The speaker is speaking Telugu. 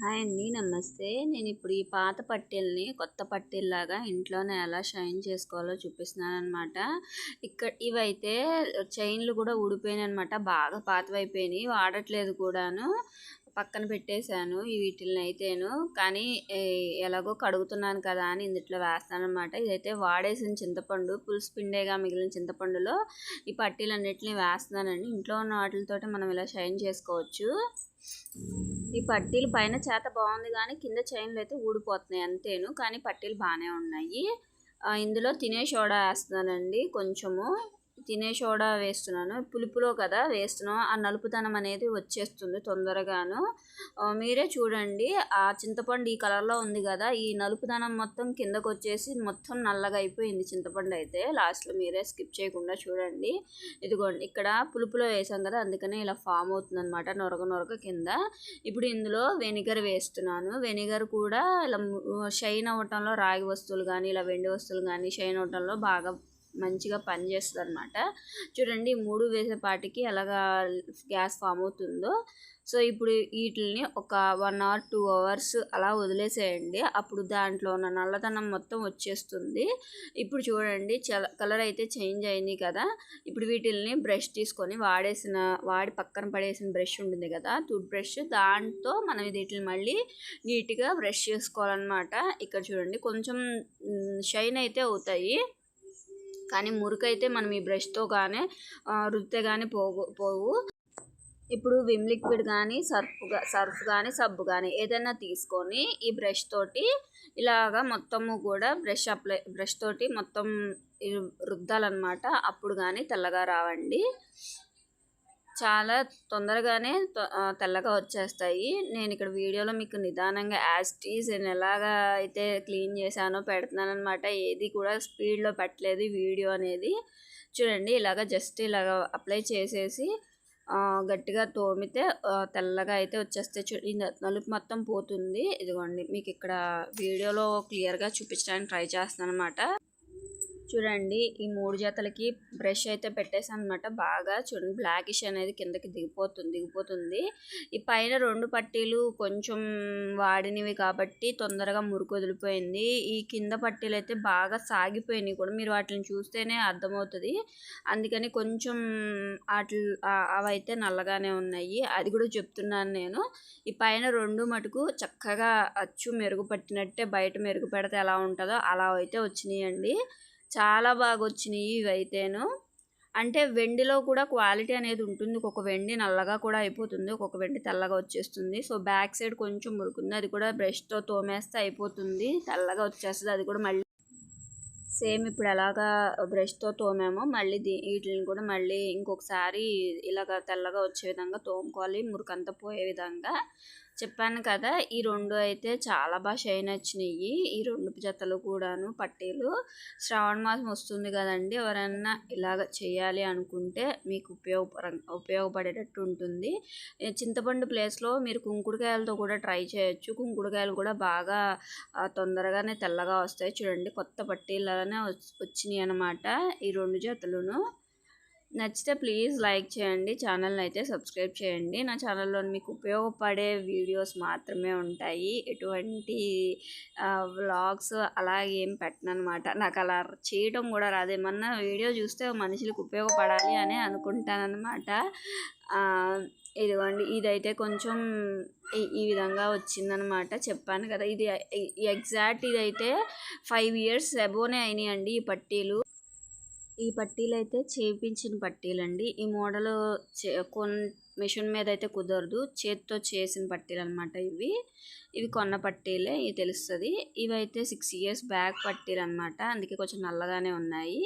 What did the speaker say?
హాయ్ అండి. నమస్తే. నేను ఇప్పుడు ఈ పాత పట్టీల్ని కొత్త పట్టెల్లాగా ఇంట్లోనే ఎలా షైన్ చేసుకోవాలో చూపిస్తున్నాను అనమాట ఇక్కడ ఇవైతే చైన్లు కూడా ఊడిపోయినాయి అనమాట బాగా పాతవైపోయినాయి. వాడట్లేదు కూడాను. పక్కన పెట్టేశాను ఈ వీటిని అయితేను కానీ ఎలాగో కడుగుతున్నాను కదా అని ఇందుట్లో వేస్తాను అనమాట ఇదైతే వాడేసిన చింతపండు పులుసు పిండేగా మిగిలిన చింతపండులో ఈ పట్టీలన్నిటిని వేస్తున్నానండి. ఇంట్లో ఉన్న వాటితో మనం ఇలా షైన్ చేసుకోవచ్చు. ఈ పట్టీలు పైన చేత బాగుంది కానీ కింద చైన్లు అయితే ఊడిపోతున్నాయి అంతేను. కానీ పట్టీలు బాగానే ఉన్నాయి. ఇందులో తినే సోడా వేస్తున్నానండి కొంచెము. తినే సోడా వేస్తున్నాను. పులుపులో కదా వేస్తున్నాం. ఆ నలుపుతనం అనేది వచ్చేస్తుంది తొందరగాను. మీరే చూడండి. ఆ చింతపండు ఈ కలర్లో ఉంది కదా. ఈ నలుపుదనం మొత్తం కిందకు వచ్చేసి మొత్తం నల్లగా అయిపోయింది చింతపండు అయితే. లాస్ట్లో మీరే స్కిప్ చేయకుండా చూడండి. ఇదిగోండి ఇక్కడ పులుపులో వేసాం కదా అందుకనే ఇలా ఫామ్ అవుతుంది అనమాట నొరగ నొరగ కింద. ఇప్పుడు ఇందులో వెనిగర్ వేస్తున్నాను. వెనిగర్ కూడా ఇలా షైన్ అవ్వటంలో రాగి వస్తువులు కానీ ఇలా వెండి వస్తువులు కానీ షైన్ అవ్వటంలో బాగా మంచిగా పనిచేస్తుంది అనమాట చూడండి మూడు వేసేపాటికి ఎలాగా గ్యాస్ ఫామ్ అవుతుందో. సో ఇప్పుడు వీటిని ఒక వన్ అవర్ టూ అవర్స్ అలా వదిలేసేయండి. అప్పుడు దాంట్లో ఉన్న నల్లదనం మొత్తం వచ్చేస్తుంది. ఇప్పుడు చూడండి కలర్ అయితే చేంజ్ అయింది కదా. ఇప్పుడు వీటిల్ని బ్రష్ తీసుకొని వాడేసిన వాడి పక్కన పడేసిన బ్రష్ ఉంటుంది కదా టూత్ బ్రష్ దాంతో మనం వీటిని మళ్ళీ నీట్గా బ్రష్ చేసుకోవాలన్నమాట. ఇక్కడ చూడండి కొంచెం షైన్ అయితే అవుతాయి. కానీ మురికైతే మనం ఈ బ్రష్తో కానీ రుద్దితే కానీ పోగు పోవు. ఇప్పుడు విమ్ లిక్విడ్ కానీ సర్ఫ్ సర్ఫ్ కానీ సబ్బు కానీ ఏదైనా తీసుకొని ఈ బ్రష్ తోటి ఇలాగా మొత్తము కూడా బ్రష్ అప్లై బ్రష్ తోటి మొత్తం రుద్దాలన్నమాట. అప్పుడు కానీ తెల్లగా రావండి. చాలా తొందరగానే తెల్లగా వచ్చేస్తాయి. నేను ఇక్కడ వీడియోలో మీకు నిదానంగా యాస్టీస్ నేను ఎలాగా అయితే క్లీన్ చేశానో పెడుతున్నానమాట ఏది కూడా స్పీడ్లో పెట్టలేదు వీడియో అనేది. చూడండి ఇలాగ జస్ట్ ఇలాగ అప్లై చేసేసి గట్టిగా తోమితే తెల్లగా అయితే వచ్చేస్తే చూడండి నలుపు మొత్తం పోతుంది. ఇదిగోండి మీకు ఇక్కడ వీడియోలో క్లియర్గా చూపించడానికి ట్రై చేస్తాను అనమాట చూడండి ఈ మూడు జతలకి బ్రష్ అయితే పెట్టేసాను అనమాట బాగా చూడండి బ్లాకిష్ అనేది కిందకి దిగిపోతుంది దిగిపోతుంది. ఈ పైన రెండు పట్టీలు కొంచెం వాడినవి కాబట్టి తొందరగా మురుకు వదిలిపోయింది. ఈ కింద పట్టీలు అయితే బాగా సాగిపోయినాయి కూడా. మీరు వాటిని చూస్తేనే అర్థమవుతుంది. అందుకని కొంచెం వాటి అవైతే నల్లగానే ఉన్నాయి. అది కూడా చెప్తున్నాను నేను. ఈ పైన రెండు మటుకు చక్కగా అచ్చు మెరుగుపట్టినట్టే బయట మెరుగు పెడితే ఎలా ఉంటుందో అలా అయితే వచ్చినాయండి. చాలా బాగా వచ్చినాయి ఇవైతేను. అంటే వెండిలో కూడా క్వాలిటీ అనేది ఉంటుంది. ఒక్కొక్క వెండి నల్లగా కూడా అయిపోతుంది. ఒక్కొక్క వెండి తెల్లగా వచ్చేస్తుంది. సో బ్యాక్ సైడ్ కొంచెం మురుకుంది. అది కూడా బ్రష్తో తోమేస్తే అయిపోతుంది. తెల్లగా వచ్చేస్తుంది. అది కూడా మళ్ళీ సేమ్ ఇప్పుడు ఎలాగా బ్రష్తో తోమామో మళ్ళీ వీటిని కూడా మళ్ళీ ఇంకొకసారి ఇలాగ తెల్లగా వచ్చే విధంగా తోముకోవాలి. మురికంతా పోయే విధంగా. చెప్పాను కదా ఈ రెండు అయితే చాలా బాగా షైన్ వచ్చినాయి ఈ రెండు జతలు కూడాను పట్టీలు. శ్రావణ మాసం వస్తుంది కదండి ఎవరన్నా ఇలాగ చేయాలి అనుకుంటే మీకు ఉపయోగపర ఉపయోగపడేటట్టు ఉంటుంది. చింతపండు ప్లేస్లో మీరు కుంకుడుకాయలతో కూడా ట్రై చేయొచ్చు. కుంకుడుకాయలు కూడా బాగా తొందరగానే తెల్లగా వస్తాయి. చూడండి కొత్త పట్టీలనే వచ్చినాయి అనమాట ఈ రెండు జతలును. నచ్చితే ప్లీజ్ లైక్ చేయండి ఛానల్ని అయితే సబ్స్క్రైబ్ చేయండి. నా ఛానల్లో మీకు ఉపయోగపడే వీడియోస్ మాత్రమే ఉంటాయి. ఎటువంటి వ్లాగ్స్ అలాగే ఏం పెట్టను అనమాట నాకు అలా చేయడం కూడా రాదు. ఏమన్నా వీడియో చూస్తే మనుషులకు ఉపయోగపడాలి అని అనుకుంటానమాట ఇదిగోండి ఇదైతే కొంచెం ఈ విధంగా వచ్చిందనమాట చెప్పాను కదా ఇది ఎగ్జాక్ట్ ఇదైతే ఫైవ్ ఇయర్స్ అబోనే అయినాయండి ఈ పట్టీలు. ఈ పట్టీలు అయితే చేపించిన పట్టీలండి. ఈ మోడల్ కొన్ మిషన్ మీద అయితే కుదరదు. చేతితో చేసిన పట్టీలు అనమాట ఇవి. ఇవి కొన్న పట్టీలే ఇవి తెలుస్తుంది. ఇవి అయితే సిక్స్ ఇయర్స్ బ్యాక్ పట్టీలు అనమాట అందుకే కొంచెం నల్లగానే ఉన్నాయి.